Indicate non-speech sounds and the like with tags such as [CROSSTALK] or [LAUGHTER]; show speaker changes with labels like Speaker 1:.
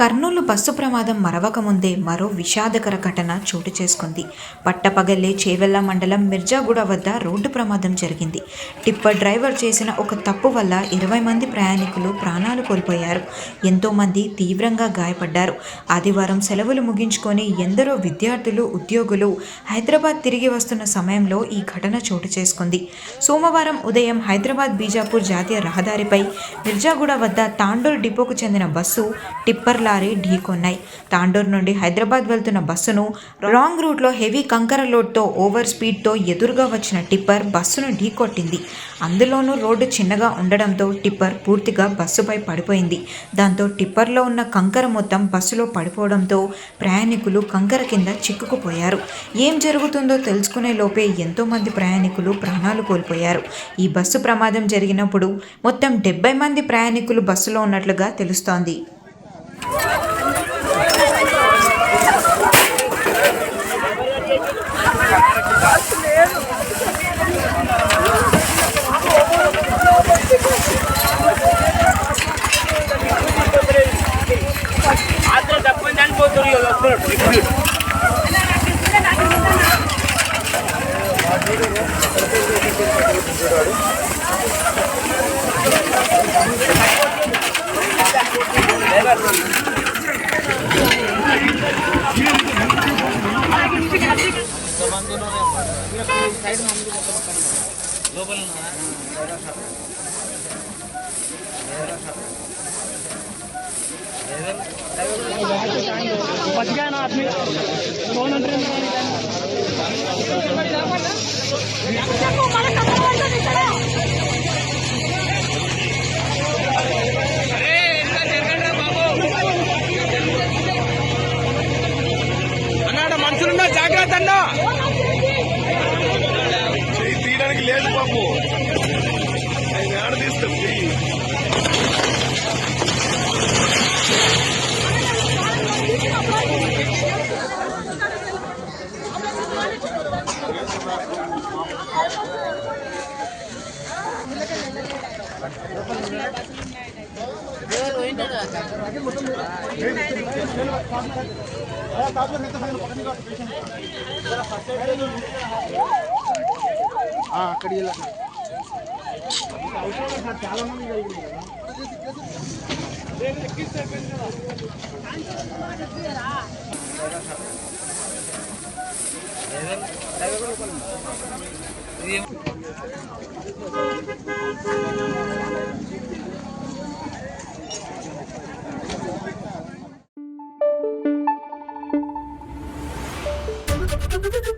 Speaker 1: Kurnool bus ప్రమాదం మరవకముందే మరో విషాదకర ఘటన చోటు చేసుకుంది. పట్టపగల్లే చేవెల్ల మండలం మిర్జాగూడ వద్ద రోడ్డు ప్రమాదం జరిగింది. టిప్పర్ డ్రైవర్ చేసిన ఒక తప్పు వల్ల ఇరవై మంది ప్రయాణికులు ప్రాణాలు కోల్పోయారు. ఎంతోమంది తీవ్రంగా గాయపడ్డారు. ఆదివారం సెలవులు ముగించుకొని ఎందరో విద్యార్థులు ఉద్యోగులు హైదరాబాద్ తిరిగి వస్తున్న సమయంలో ఈ ఘటన చోటు చేసుకుంది. సోమవారం ఉదయం హైదరాబాద్ బీజాపూర్ జాతీయ రహదారిపై మిర్జాగూడ వద్ద తాండూర్ డిపోకు చెందిన బస్సు టిప్పర్ లారీ ఢీకొన్నాయి. తాండూర్ నుండి హైదరాబాద్ వెళ్తున్న బస్సును రాంగ్ రూట్లో హెవీ కంకర లోడ్తో ఓవర్ స్పీడ్తో ఎదురుగా వచ్చిన టిప్పర్ బస్సును ఢీకొట్టింది. అందులోనూ రోడ్డు చిన్నగా ఉండడంతో టిప్పర్ పూర్తిగా బస్సుపై పడిపోయింది. దాంతో టిప్పర్లో ఉన్న కంకర మొత్తం బస్సులో పడిపోవడంతో ప్రయాణికులు కంకర కింద చిక్కుకుపోయారు. ఏం జరుగుతుందో తెలుసుకునే లోపే ఎంతో మంది ప్రయాణికులు ప్రాణాలు కోల్పోయారు. ఈ బస్సు ప్రమాదం జరిగినప్పుడు మొత్తం డెబ్బై మంది ప్రయాణికులు బస్సులో ఉన్నట్లుగా తెలుస్తోంది.
Speaker 2: बच गया ना आदमी कौन एंट्री
Speaker 3: అక్కడ వెళ్ళండి చాలా మంది కలిగింది కదా ఇది
Speaker 4: Thank [LAUGHS] you.